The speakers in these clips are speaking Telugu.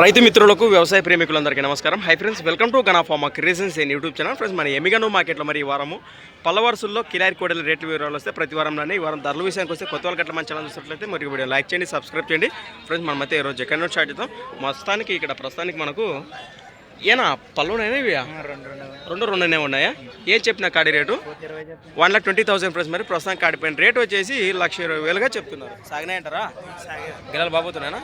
రైతు మిత్రులకు వ్యవసాయ ప్రేమికులందరికీ నమస్కారం. Hi friends welcome to Gana creations and YouTube channel friends మన ఎమిగను మార్కెట్లో మరి ఈ వారము పల్లవరుసల్లో కిలారి కోడల రేట్ల వివరాలు వస్తే ప్రతి వారంలోనే ఈ వారం ధరల విషయానికి వస్తే కొత్త వాళ్ళకి మన ఛానల్ చూసినట్లయితే మరి వీడియో లైక్ చేయండి సబ్స్క్రైబ్ చేయండి. ఫ్రెండ్స్ మనం అయితే ఈరోజు ఎక్కడ నుంచి స్టార్ట్ చేద్దాం మొత్తానికి ఇక్కడ ప్రస్తుతానికి మనకు ఏనా? పళ్ళునైనా ఇవి? రెండు రెండునే ఉన్నాయా? ఏం చెప్పిన కాడి rate? One lakh twenty thousand friends మరి ప్రస్తుతం కాడిపోయిన రేట్ వచ్చేసి లక్ష ఇరవై వేలుగా చెప్తున్నారు. సాగినాయంటారా గిలాలు బాబోతున్నానా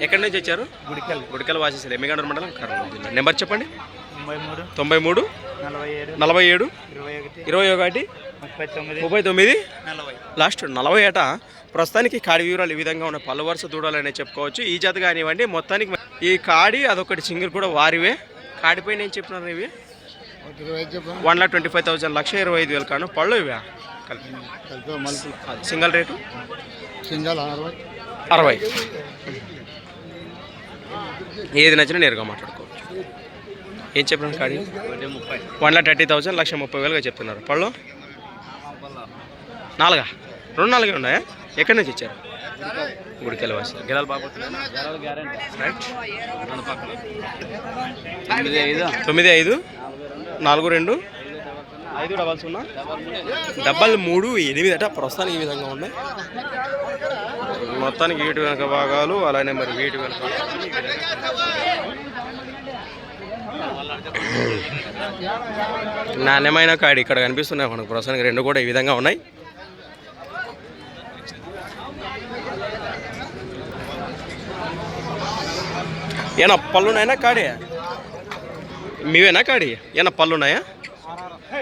ఎక్కడి నుంచి వచ్చారు? గుడికల్ గుడికల్ వాసేసారు. ఎమ్మిగండ్ర మండలం కర్నూలు. జిల్లా నెంబర్ చెప్పండి. తొంభై మూడు. నలభై ఏడు. ఇరవై ఒకటి. ముప్పై తొమ్మిది. ముప్పై తొమ్మిది. నలభై. లాస్ట్ నలభై ఏట? ప్రస్తుతానికి కాడి వివరాలు ఈ విధంగా ఉన్న పలు వరుస దూడాలనే చెప్పుకోవచ్చు. ఈ జత కానివ్వండి మొత్తానికి ఈ కాడి అదొకటి సింగిల్ కూడా వారివే. కాడిపైన ఏం చెప్పినారు ఇవి? One lakh twenty five thousand లక్ష ఇరవై ఐదు వేలు కాను. పళ్ళు ఇవే? Single rate? సింగల్ అరవై. ఏది నచ్చినా నేరుగా మాట్లాడుకోవచ్చు. ఏం చెప్పినారు కాడి వన్ లాక్ థర్టీ థౌసండ్ లక్ష ముప్పై వేలుగా చెప్తున్నారు. పళ్ళు? నాలుగా? రెండు నాలుగే ఉన్నాయా? ఎక్కడి నుంచి ఇచ్చారు గుడికెళ్ళి వాసి గిరాలు బాగుతున్నాయి రైట్ తొమ్మిది ఐదు. తొమ్మిది ఐదు నాలుగు రెండు ఐదు డబల్ సున్నా డబల్ మూడు ఎనిమిది. అట ప్రస్తుతానికి ఈ విధంగా ఉన్నాయి. మొత్తానికి వీటి వెనక భాగాలు అలానే మరి వీటి వెనక. నాణ్యమైన కాడి ఇక్కడ కనిపిస్తున్నాయి మనకు. ప్రస్తుతానికి రెండు కూడా ఈ విధంగా ఉన్నాయి. ఏనా పళ్ళున్నాయనా కాడి? మీవేనా కాడి? ఏనా పళ్ళున్నాయా?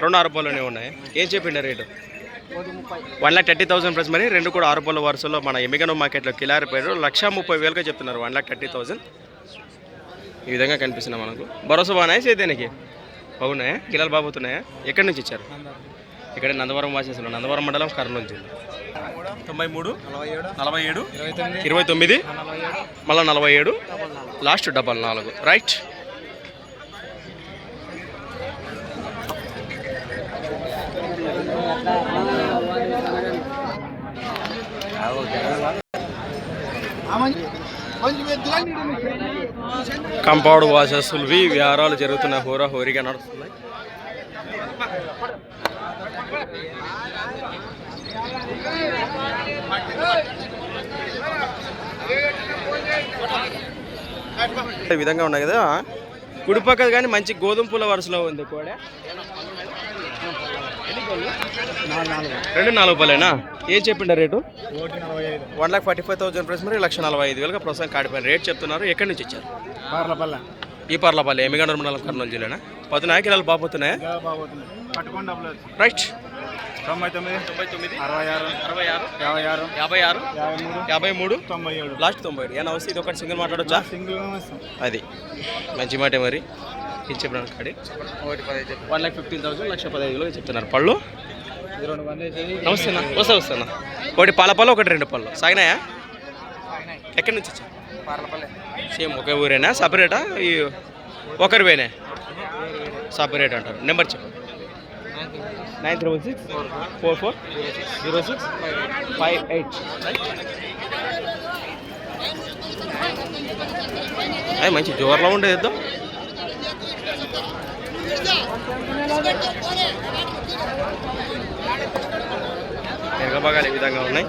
రెండు ఆరు పళ్ళునే ఉన్నాయి. ఏం చెప్పిండే rate? One lakh thirty thousand plus మరి రెండు కూడా ఆరు పళ్ళ వరుసలో మన ఎమిగనో మార్కెట్లో కిలారి పేరు లక్ష ముప్పై వేలుగా చెప్తున్నారు వన్ లాక్ థర్టీ థౌసండ్. ఈ విధంగా కనిపిస్తున్నాయి మనకు. భరోసా బాగున్నాయా సేద్యానికి బాగున్నాయా? కిలాలు బాగుతున్నాయా? ఎక్కడి నుంచి ఇచ్చారు? ఇక్కడ నందవరం వాసేసిన నందవరం మండలం కర్నూలు జిల్లా. తొంభై మూడు నలభై ఏడు ఇరవై తొమ్మిది మళ్ళీ నలభై ఏడు లాస్ట్ డబల్ నాలుగు. రైట్ కంపౌండ్ వాసస్సులవి వ్యారాలు జరుగుతున్నాయి హోరా హోరీగా నడుస్తున్నాయి. ఈ విధంగా ఉన్నాయి కదా. కుడి పక్కన కానీ మంచి గోధుమ పూల వరుసలో ఉంది కూడా. రెండు నాలుగు పలేనా? ఏం చెప్పిండ rate? One lakh forty five thousand price మరి లక్ష నలభై ఐదు వేలుగా ప్రస్తుతం కాడిపోయిన రేట్ చెప్తున్నారు. ఎక్కడి నుంచి ఇచ్చారు? ఈ పర్లపల్లి ఎమ్మిగండ మండలం కర్నూలు జిల్లానా? పది కిలోలు బాగుతున్నాయా రైట్. తొంభై తొమ్మిది తొంభై తొమ్మిది అరవై ఆరు అరవై ఆరు యాభై ఆరు యాభై ఆరు యాభై మూడు యాభై మూడు తొంభై ఏడు. లాస్ట్ తొంభై ఏడు. ఏనా వస్తే ఇది ఒకటి సింగిల్ మాట్లాడొచ్చా? సింగిల్ అది. మంచి మాటే మరి. ఏం చెప్పినాను కాడి? ఒకటి పదహైదు వన్ లాక్ ఫిఫ్టీన్ థౌసండ్ లక్ష పదహైదు వేలు చెప్తున్నారు. పళ్ళు? ఇది రెండు మంది వేసేది నమస్తే అన్న. వస్తా వస్తాను ఒకటి పాల పళ్ళు ఒకటి రెండు పళ్ళు. సాగినాయా? ఎక్కడి నుంచి వచ్చా సేమ్ ఒకే ఊరేనా? సపరేటా? ఈ ఒకరి వేనే? సపరేట్ అంటారు. నెంబర్ చెప్పు. Nine triple six four four zero six five eight అది మంచి జోర్లో ఉండేది ఇద్దాం ఎరగబాగాలు ఈ విధంగా ఉన్నాయి?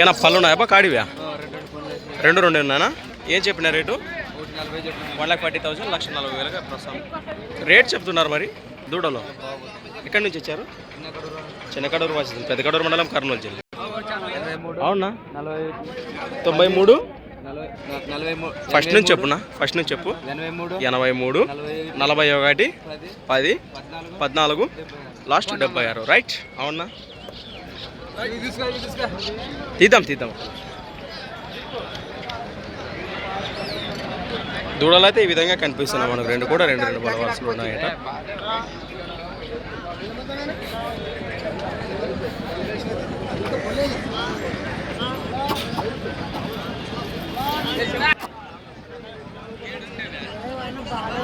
ఏనా పళ్ళు ఉన్నాయా? కాడివా? రెండు రెండు ఉన్నానా ఏం చెప్పిన rate? One lakh forty thousand లక్ష నలభై వేలుగా ప్రస్తుతం. రేట్ చెప్తున్నారు మరి దూడలో? ఎక్కడి నుంచి వచ్చారు? చిన్నకడూరు వాసి పెద్దకడూరు మండలం కర్నూలు జిల్లా. అవునా? తొంభై మూడు? ఫస్ట్ నుంచి చెప్పునా? ఫస్ట్ నుంచి చెప్పు. ఎనభై మూడు. నలభై ఒకటి. పది. పది. పద్నాలుగు. లాస్ట్ డెబ్బై ఆరు. రైట్. అవునా? తీద్దాం తీద్దాం. దూడలు అయితే ఈ విధంగా కనిపిస్తున్నాయి. మనకు రెండు కూడా రెండు రెండు వరుసలు ఉన్నాయట.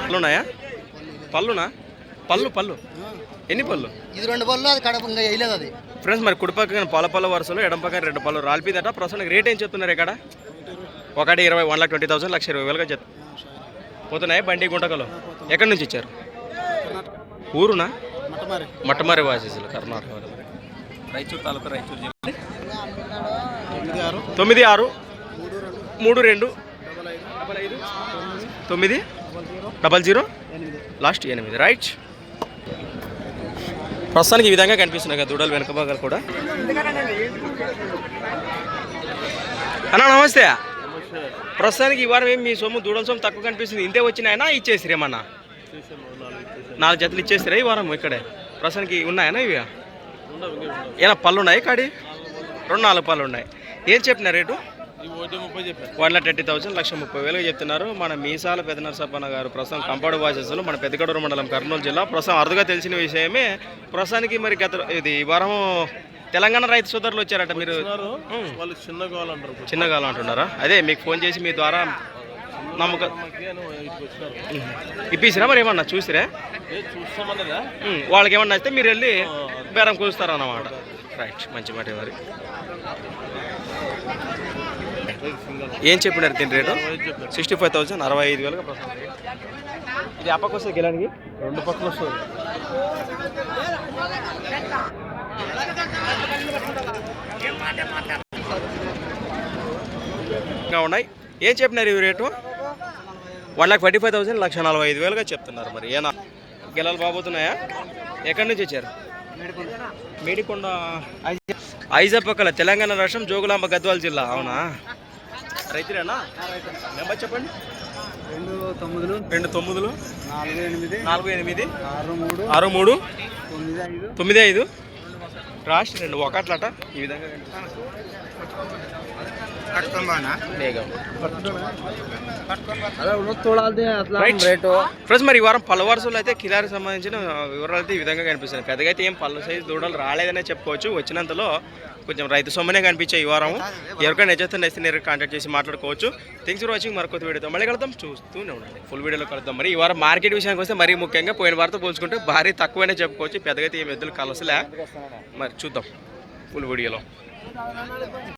పళ్ళు ఉన్నాయా పళ్ళునా? పళ్ళు పళ్ళు. ఎన్ని పళ్ళు? ఇది రెండు పళ్ళు అది కడప ఇంకా వేయలేదు అది. ఫ్రెండ్స్ మరి కుడి పక్కన పాల పళ్ళ వరుసలు ఎడం పక్కన రెండు పళ్ళు రాలిపిదట. ప్రస్తుతానికి రేట్ ఏం చెప్తున్నారు ఇక్కడ? ఒకటి ఇరవై వన్ లాక్ ట్వంటీ థౌసండ్ లక్ష ఇరవై వేలుగా చెప్తారు పోతున్నాయి బండి గుంటకలు. ఎక్కడి నుంచి ఇచ్చారు? ఊరునా? మటమారి మట్టమారి వాసేసులు కర్ణాటక వారు. రాయచూరు తాలూకా రాయచూరు జిల్లా. తొమ్మిది ఆరు తొమ్మిది ఆరు. మూడు రెండు. తొమ్మిది. డబల్ జీరో లాస్ట్ ఎనిమిది. రైట్ ప్రస్తుతానికి ఈ విధంగా కనిపిస్తున్నాయి కదా దూడలు వెనక భాగాలు కూడా. అన్నా నమస్తే. ప్రస్తుతానికి ఈ వారం ఏం మీ సొమ్ము దూడల సొమ్ము తక్కువ కనిపిస్తుంది. ఇంతే వచ్చినాయనా ఇచ్చేసిరు ఏమన్నా? నాలుగు జతలు ఇచ్చేసిరా ఈ వారం ఇక్కడే? ప్రస్తుతానికి ఉన్నాయనా ఇవి? ఏనా పళ్ళు ఉన్నాయి కాడి? రెండు నాలుగు పళ్ళు ఉన్నాయి. ఏం చెప్పిన rate? One lakh thirty thousand లక్ష ముప్పై వేలుగా చెప్తున్నారు. మన మీసాల పెదనరసప్పన్న గారు ప్రస్తుతం కంపాడు వాసస్సులు మన పెద్దగడూరు మండలం కర్నూలు జిల్లా. ప్రస్తుతం అరుదుగా తెలిసిన విషయమే ప్రస్తుతానికి మరి గత ఇది ఈ వారం తెలంగాణ రైతు సోదరులు వచ్చారట మీరు. వాళ్ళు చిన్న కావాలంటారు చిన్న కాలం అంటున్నారా? అదే మీకు ఫోన్ చేసి మీ ద్వారా నమ్మక ఉం. ఇప్పించిరా మరి ఏమన్నా? చూసిరా. వాళ్ళకి ఏమన్నా అయితే మీరు వెళ్ళి బేరం కూస్తారన్నమాట రైట్ మంచి మాట మరి. ఏం చెప్పినారు దీని రేటు? సిక్స్టీ ఫైవ్ థౌసండ్ అరవై ఐదు రేట్. ఇది అప్పకు వస్తుంది గిలానికి? రెండు పక్కల వస్తుంది. ఇంకా ఉన్నాయి. ఏం చెప్పినారు ఇవి rate? One lakh forty five thousand లక్ష నలభై ఐదు వేలుగా చెప్తున్నారు మరి. ఏనా? గిలాలు బాబోతున్నాయా? ఎక్కడి నుంచి వచ్చారు? మేడికొండ. ఐజపక్కల తెలంగాణ రాష్ట్రం జోగులాంబ గద్వాల జిల్లా. అవునా? రైతులేనా? నెంబర్ చెప్పండి. రెండు తొమ్మిదిలు రెండు తొమ్మిదిలు. నాలుగు ఎనిమిది నాలుగు ఎనిమిది. ఆరు మూడు ఆరు మూడు. తొమ్మిది ఐదు. తొమ్మిది ఐదు. రాష్ట్ర రెండు ఒకట్లట ఈ విధంగా. ఫ్రెండ్స్ మరి ఈ వారం పళ్ళ వరుసలు అయితే కిలారికి సంబంధించిన వివరాలు అయితే ఈ విధంగా కనిపిస్తున్నాయి. పెద్దగా అయితే ఏం పళ్ళ సైజు దూడలు రాలేదనే చెప్పుకోవచ్చు. వచ్చినంతలో కొంచెం రైతు సొమ్మనే కనిపించాయి ఈ వారం ఎవరికైనా నచ్చితే నెక్స్ట్ నేరుగా కాంటాక్ట్ చేసి మాట్లాడుకోవచ్చు. థ్యాంక్స్ ఫర్ వాచింగ్ మరొక వీడియోతో మళ్ళీ కలుద్దాం. చూస్తూనే ఉండండి. ఫుల్ వీడియోలో కలుద్దాం. మరి ఈ వారం మార్కెట్ విషయానికి వస్తే మరీ ముఖ్యంగా పోయిన వారితో పోల్చుకుంటే భారీ తక్కువనే చెప్పుకోవచ్చు. పెద్దగా అయితే ఏం ఎద్దులు కలసలే మరి చూద్దాం. ఫుల్ వీడియోలో.